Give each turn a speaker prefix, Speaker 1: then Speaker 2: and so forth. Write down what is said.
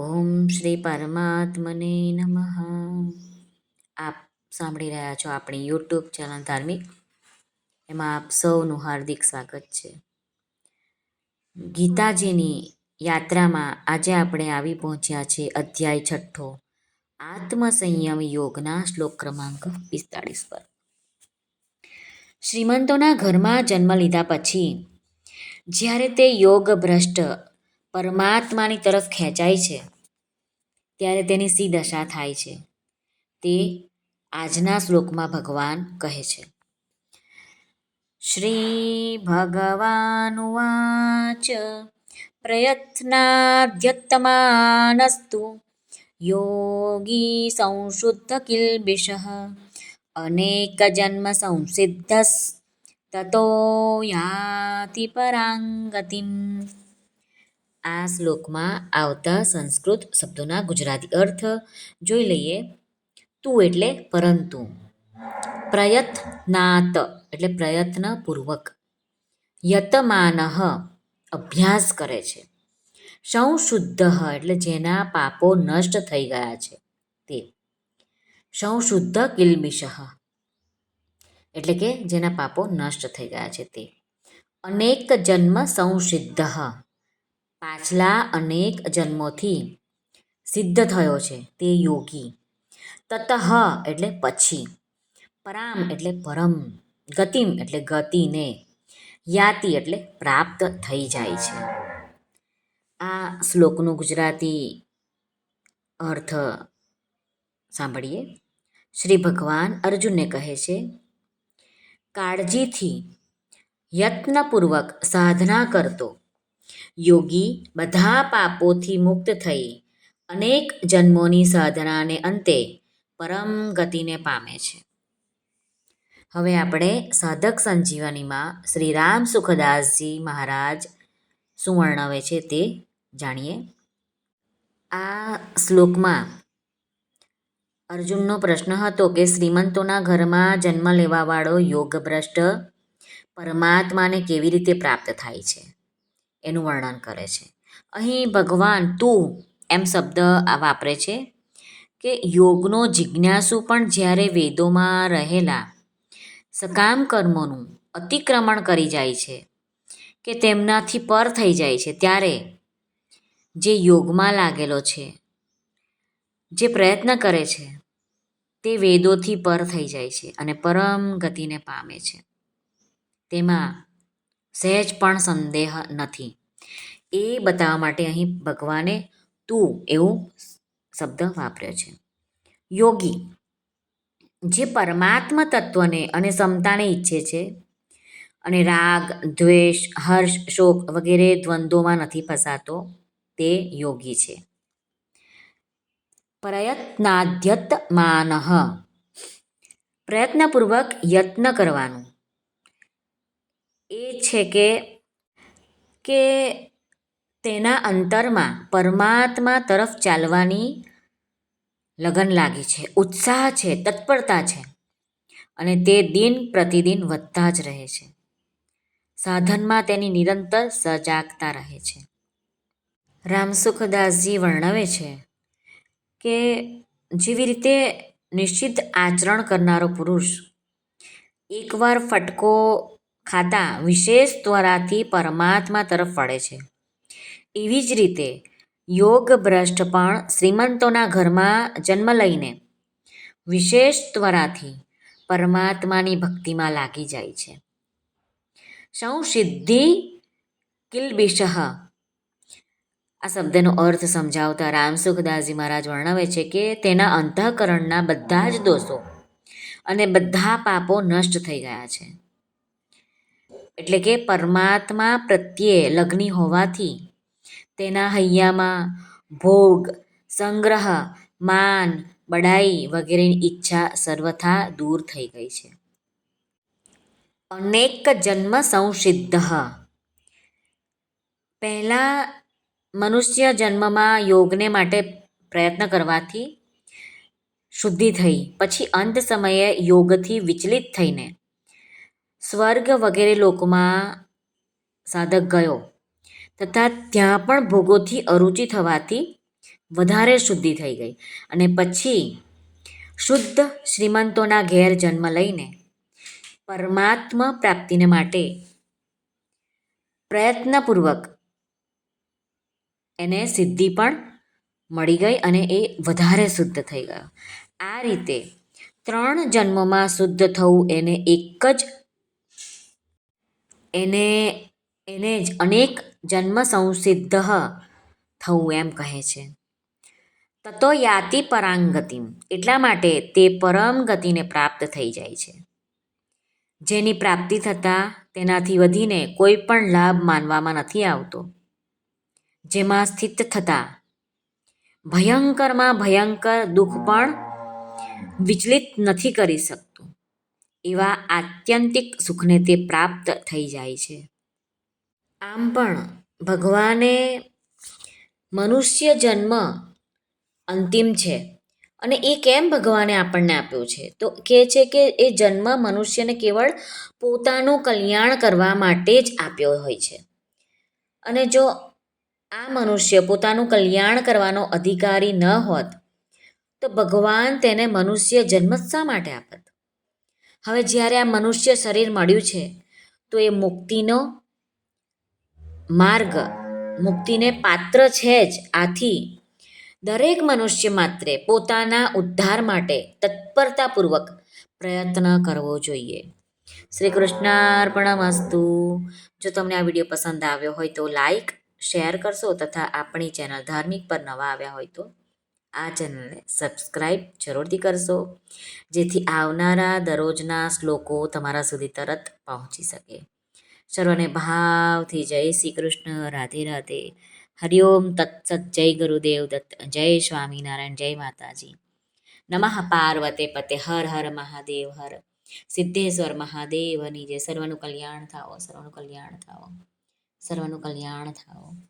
Speaker 1: ઓમ શ્રી પરમાત્મને નમઃ. આપ સાંભળી રહ્યા છો આપણી યુટ્યુબ ચેનલ ધાર્મિક. એમાં આપ સૌનું હાર્દિક સ્વાગત છે. ગીતાજીની યાત્રામાં આજે આપણે આવી પહોંચ્યા છે અધ્યાય છઠ્ઠો. આત્મસંયમ યોગના શ્લોક ક્રમાંક પિસ્તાળીસ પર. શ્રીમંતોના ઘરમાં જન્મ લીધા પછી, જ્યારે તે યોગ ભ્રષ્ટ પરમાત્માની તરફ ખેંચાય છે, ત્યારે તેની સી દશા થાય છે. તે આજના શ્લોકમાં ભગવાન કહે છે. શ્રી ભગવાનુવાચ પ્રયત્નાદ્યત્તમાનસ્તુ યોગી સંશુદ્ધ કિલ્બિષ અનેક જન્મ સંસિદ્ધ તતો યાતિ પરાંગતિમ આ શ્લોકમાં આવતા સંસ્કૃત શબ્દોના ગુજરાતી અર્થ જોઈ લઈએ. તું એટલે પરંતુ. પ્રયત્નાત, એટલે પ્રયત્નપૂર્વક. યતમાન, અભ્યાસ કરે છે. સંશુદ્ધ, એટલે જેના પાપો નષ્ટ થઈ ગયા છે. તે. સંશુદ્ધ કિલ્મિષ એટલે કે જેના પાપો નષ્ટ થઈ ગયા છે તે. અનેક જન્મ સંસિદ્ધ પાછલા અનેક જન્મોથી સિદ્ધ થયો છે તે યોગી. તતઃ એટલે પછી. પરામ એટલે પરમ. ગતિમ એટલે ગતિને. યાતિ એટલે પ્રાપ્ત થઈ જાય છે. આ શ્લોકનું ગુજરાતી અર્થ સાંભળીએ. શ્રી ભગવાન અર્જુનને કહે છે, કાળજીથી યત્નપૂર્વક સાધના કરતો યોગી બધા પાપોથી મુક્ત થઈ અનેક જન્મોની સાધનાને અંતે પરમ ગતિને પામે છે. હવે આપણે સાધક સંજીવનીમાં શ્રી રામ સુખદાસજી મહારાજ શું વર્ણવે છે તે જાણીએ. આ શ્લોકમાં અર્જુનનો પ્રશ્ન હતો કે શ્રીમંતોના ઘરમાં જન્મ લેવાવાળો યોગભ્રષ્ટ પરમાત્માને કેવી રીતે પ્રાપ્ત થાય છે? એનું વર્ણન કરે છે. અહીં ભગવાન તું એમ શબ્દ વાપરે છે કે યોગનો જિજ્ઞાસુ પણ જ્યારે વેદોમાં રહેલા સકામ કર્મોનું અતિક્રમણ કરી જાય છે કે તેમનાથી પર થઈ જાય છે ત્યારે જે યોગમાં લાગેલો છે, જે પ્રયત્ન કરે છે, તે વેદોથી પર થઈ જાય છે અને પરમ ગતિને પામે છે. તેમાં સહેજ પણ સંદેહ નથી. એ બતાવવા માટે અહીં ભગવાને તું એવું શબ્દ વાપર્યો છે. યોગી, જે પરમાત્મા તત્વને અને સમતાને ઈચ્છે છે અને રાગ, દ્વેષ, હર્ષ, શોક વગેરે દ્વંદ્વોમાં નથી ફસાતો, તે યોગી છે. પ્રયત્નાધ્યત માનહ પ્રયત્નપૂર્વક યત્ન કરવાનું. એ છે કે કે તેના અંતરમાં પરમાત્મા તરફ ચાલવાની લગન લાગી છે, ઉત્સાહ છે, તત્પરતા છે અને તે દિન પ્રતિદિન વધતા જ રહે છે. સાધનમાં તેની નિરંતર સજાગતા રહે છે. રામસુખદાસજી વર્ણવે છે કે, જેવી રીતે નિશ્ચિત આચરણ કરનારો પુરુષ એકવાર ફટકો ખાતા વિશેષ ત્વરાથી પરમાત્મા તરફ વળે છે. એવી જ રીતે યોગ ભ્રષ્ટ પણ શ્રીમંતોના ઘરમાં જન્મ લઈને વિશેષ ત્વરાથી પરમાત્માની ભક્તિમાં લાગી જાય છે. સૌ સિદ્ધિ કિલબિશહ આ શબ્દનો અર્થ સમજાવતા રામસુખદાસજી મહારાજ વર્ણવે છે કે તેના અંતઃકરણના બધા જ દોષો અને બધા પાપો નષ્ટ થઈ ગયા છે. એટલે કે પરમાત્મા પ્રત્યે લગ્ની હોવાથી તેના હૈયામાં ભોગ, સંગ્રહ, માન, બડાઈ વગેરેની ઈચ્છા સર્વથા દૂર થઈ ગઈ છે. અનેક જન્મ સંસિદ્ધ. પહેલાં મનુષ્ય જન્મમાં યોગને માટે પ્રયત્ન કરવાથી શુદ્ધિ થઈ, પછી અંત સમયે યોગથી વિચલિત થઈને સ્વર્ગ વગેરે લોકમાં સાધક ગયો. તથા ત્યાં પણ ભોગોથી અરુચિ થવાથી વધારે શુદ્ધિ થઈ ગઈ. અને પછી શુદ્ધ શ્રીમંતોના ઘેર જન્મ લઈને પરમાત્મા પ્રાપ્તિને માટે પ્રયત્નપૂર્વક એને સિદ્ધિ પણ મળી ગઈ અને એ વધારે શુદ્ધ થઈ ગયો. આ રીતે ત્રણ જન્મમાં શુદ્ધ થવું એને એક જ એને એને જ અનેક જન્મ સંસિદ્ધ થવું એમ કહે છે. તતો યાતિ પરાંગતિમ, એટલા માટે તે પરમ ગતિને પ્રાપ્ત થઈ જાય છે. જેની પ્રાપ્તિ થતાં તેનાથી વધીને કોઈ પણ લાભ માનવામાં નથી આવતો. જેમાં સ્થિત થતાં ભયંકરમાં ભયંકર દુઃખ પણ વિચલિત નથી કરી શકતું. એવા આત્યંતિક સુખને તે પ્રાપ્ત થઈ જાય છે. આમ પણ ભગવાને મનુષ્ય જન્મ અંતિમ છે અને એ કેમ ભગવાને આપણને આપ્યો છે? તો કહે છે કે એ જન્મ મનુષ્યને કેવળ પોતાનું કલ્યાણ કરવા માટે જ આપ્યો હોય છે. અને જો આ મનુષ્ય પોતાનું કલ્યાણ કરવાનો અધિકારી ન હોત, તો ભગવાન તેને મનુષ્ય જન્મ શા માટે આપત? હવે જ્યારે આ મનુષ્ય શરીર મળ્યું છે, તો એ મુક્તિનો માર્ગ, મુક્તિને પાત્ર છે જ આથી દરેક મનુષ્ય માત્રે પોતાના ઉદ્ધાર માટે તત્પરતાપૂર્વક પ્રયત્ન કરવો જોઈએ. શ્રી કૃષ્ણાર્પણમસ્તુ જો તમને આ વીડિયો પસંદ આવ્યો હોય તો લાઈક, શેર કરશો તથા આપણી ચેનલ ધાર્મિક પર નવા આવ્યા હોય તો આ ચેનલને સબસ્ક્રાઈબ જરૂરથી કરશો, જેથી આવનારા દરરોજના શ્લોકો તમારા સુધી તરત પહોંચી શકે. સર્વને ભાવથી જય શ્રી કૃષ્ણ, રાધે રાધે. હરિઓમ તત્સત, જય ગુરુદેવ દત્ત, જય સ્વામિનારાયણ, જય માતાજી. નમઃ પાર્વતે પતે, હર હર મહાદેવ હર. સિદ્ધેશ્વર મહાદેવની જય સર્વનું કલ્યાણ થાઓ, સર્વનું કલ્યાણ થાઓ, સર્વનું કલ્યાણ થાઓ.